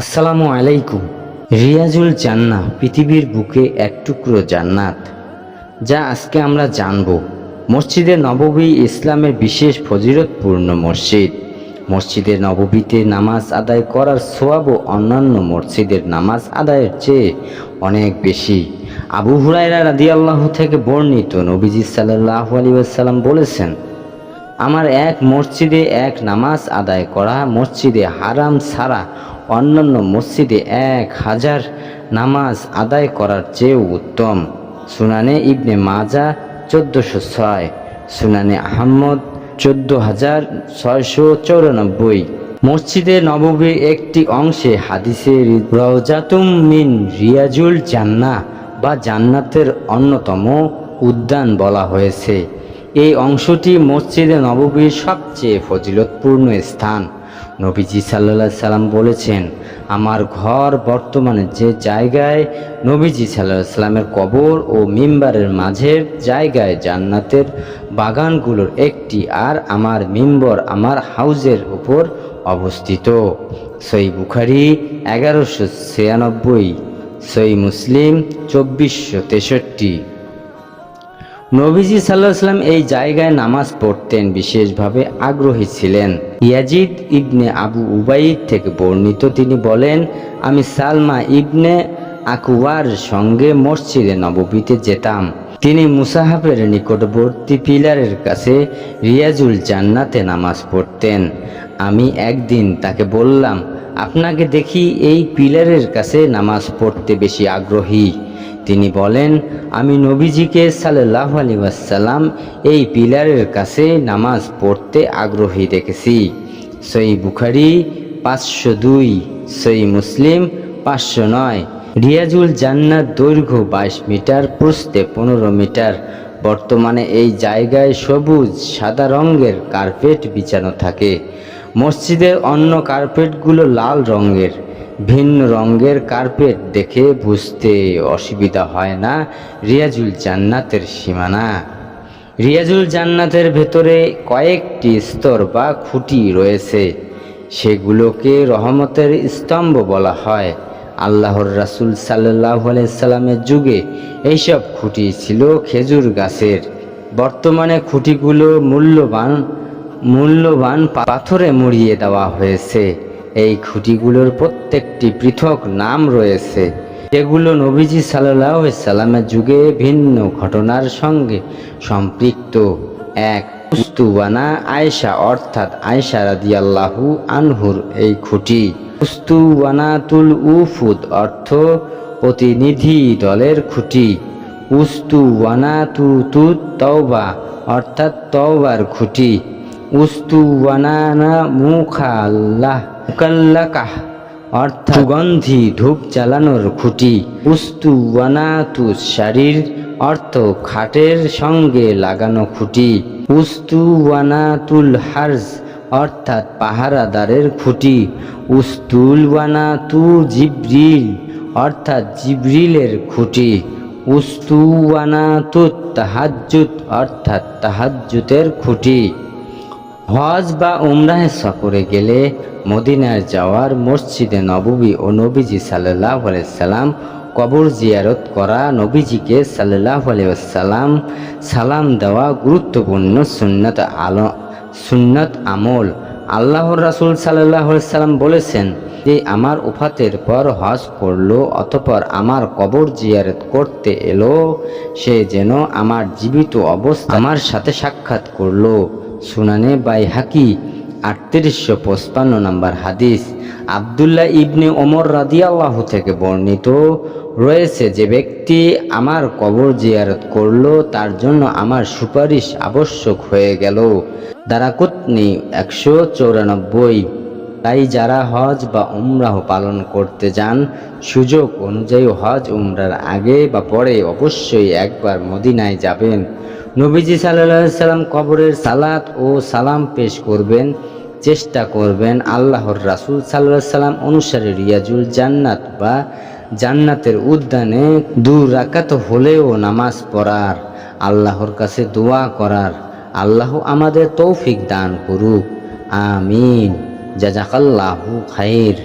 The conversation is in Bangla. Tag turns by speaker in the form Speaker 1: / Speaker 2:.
Speaker 1: আসসালামু আলাইকুম। রিয়াজুল জান্না পৃথিবীর বুকে এক টুকরো জান্নাত, যা আজকে আমরা জানব। মসজিদে নববী ইসলামের বিশেষ ফজিরতপূর্ণ মসজিদ। মসজিদে নববীতে নামাজ আদায় করার সোয়াবও অন্যান্য মসজিদের নামাজ আদায়ের চেয়ে অনেক বেশি। আবু হুরায়রা রাদিয়াল্লাহ থেকে বর্ণিত নবীজি সাল্লাহ আলী সাল্লাম বলেছেন, আমার এক মসজিদে এক নামাজ আদায় করা মসজিদে হারাম ছাড়া অন্যান্য মসজিদে এক হাজার নামাজ আদায় করার চেয়েও উত্তম। সুনানে ইবনে মাজা চোদ্দোশো ছয়, সুনানে আহম্মদ চোদ্দ হাজার ছয়শো চৌরানব্বই। মসজিদে নববীর একটি অংশে হাদিসে রওজাতুম মিন রিয়াজুল জান্না বা জান্নাতের অন্যতম উদ্যান বলা হয়েছে। এই অংশটি মসজিদে নববীর সবচেয়ে ফজিলতপূর্ণ স্থান। নবীজি সাল্লা সাল্লাম বলেছেন, আমার ঘর বর্তমানে যে জায়গায় নবীজি সাল্লাহ সাল্লামের কবর ও মিম্বারের মাঝের জায়গায় জান্নাতের বাগানগুলোর একটি আর আমার মিম্বর, আমার হাউজের উপর অবস্থিত। সই বুখারি এগারোশো ছিয়ানব্বই সই মুসলিম চব্বিশশো তেষট্টি। নবীজি সাল্লাহ সাল্লাম এই জায়গায় নামাজ পড়তেন, বিশেষভাবে আগ্রহী ছিলেন। ইয়াজিদ ইবনে আবু উবাইদ থেকে বর্ণিত তিনি বলেন, আমি সালমা ইবনে আকুয়ার সঙ্গে মসজিদে নববীতে যেতাম। তিনি মুসাহাফের নিকটবর্তী পিলারের কাছে রিয়াজুল জান্নাতে নামাজ পড়তেন। আমি একদিন তাকে বললাম, আপনাকে দেখি এই পিলারের কাছে নামাজ পড়তে বেশি আগ্রহী। তিনি বলেন, আমি নবীজিকে সাল্লাহ আলী ওয়াসাল্লাম এই পিলারের কাছে নামাজ পড়তে আগ্রহী দেখেছি। সই বুখারি, পাঁচশো দুই সই মুসলিম, পাঁচশো নয়। রিয়াজুল জান্নাত দৈর্ঘ্য বাইশ মিটার, প্রস্থে পনেরো মিটার। বর্তমানে এই জায়গায় সবুজ, সাদা রঙের কার্পেট বিছানো থাকে। মসজিদের অন্য কার্পেটগুলো লাল রঙের, ভিন্ন রঙের কার্পেট দেখে বুঝতে অসুবিধা হয় না রিয়াজুল জান্নাতের সীমানা। রিয়াজুল জান্নাতের ভেতরে কয়েকটি স্তর বা খুঁটি রয়েছে, সেগুলোকে রহমতের স্তম্ভ বলা হয়। আল্লাহর রাসুল সাল্লাহ সাল্লামের যুগে এইসব খুঁটি ছিল খেজুর গাছের। বর্তমানে খুঁটিগুলো মূল্যবান মূল্যবান পাথরে মুড়িয়ে দেওয়া হয়েছে। এই খুঁটিগুলোর প্রত্যেকটি পৃথক নাম রয়েছে। যেগুলো নবীজি সাল্লামের যুগে ভিন্ন ঘটনার সঙ্গে সম্পৃক্ত। এক উস্তুবানা আয়সা অর্থাৎ আয়সা রাদিয়াল্লাহু আনহুর এই খুঁটি। উস্তুবানাতুল উফুদ অর্থ প্রতিনিধি দলের খুঁটি। উস্তুবানাতু তু তওবা অর্থাৎ তওবার খুঁটি। উস্তুবানানা মুখা আল্লাহ মুকাল্লাকাহ, অর্থাৎ ধূপ জ্বালানোর খুঁটি। উস্তুবানাতু শারীর, অর্থ খাটের সঙ্গে লাগানো খুঁটি। উস্তুবানাতুল হার্জ, অর্থাৎ পাহারাদারের খুঁটি। উস্তুলবানাতু জিব্রিল, অর্থাৎ জিব্রিলের খুঁটি। উস্তুবানাতুত তাহাজ্জুত অর্থাৎ তাহাজ্জুতের খুঁটি। হজ বা উমরাহে সফরে গেলে মদিনার যাওয়ার মসজিদে নববী ও নবীজি সাল্লাহ সাল্লাম কবর জিয়ারত করা নবীজিকে সাল্লাহ সাল্লাম সালাম দেওয়া গুরুত্বপূর্ণ সুন্নত আলো, সুন্নত আমল। আল্লাহর রাসুল সাল্লাহ সাল্লাম বলেছেন যে, আমার উফাতের পর হজ করল, অতপর আমার কবর জিয়ারত করতে এলো, সে যেন আমার জীবিত অবস্থা আমার সাথে সাক্ষাৎ করল। সুনানে বাই হাকি, আটত্রিশশো পঁচপান্ন নম্বর হাদিস। আবদুল্লাহ ইবনে ওমর রাদিয়াল্লাহ থেকে বর্ণিত, রয়েছে যে ব্যক্তি আমার কবর জিয়ারত করল, তার জন্য আমার সুপারিশ আবশ্যক হয়ে গেল। দারাকুতনি একশো চৌরানব্বই। তাই যারা হজ বা উমরাহ পালন করতে যান, সুযোগ অনুযায়ী হজ উমরার আগে বা পরে অবশ্যই একবার মদিনায় যাবেন। নবীজি সাল্লাম কবরের সালাত ও সালাম পেশ করবেন, চেষ্টা করবেন আল্লাহর রাসুল সাল্লাহ সাল্লাম অনুসারে রিয়াজুল জান্নাত বা জান্নাতের উদ্যানে দু রাকাত হলেও নামাজ পড়ার, আল্লাহর কাছে দোয়া করার, আল্লাহ আমাদের তৌফিক দান করুক। আমিন। জাজাকাল্লাহু খাইর।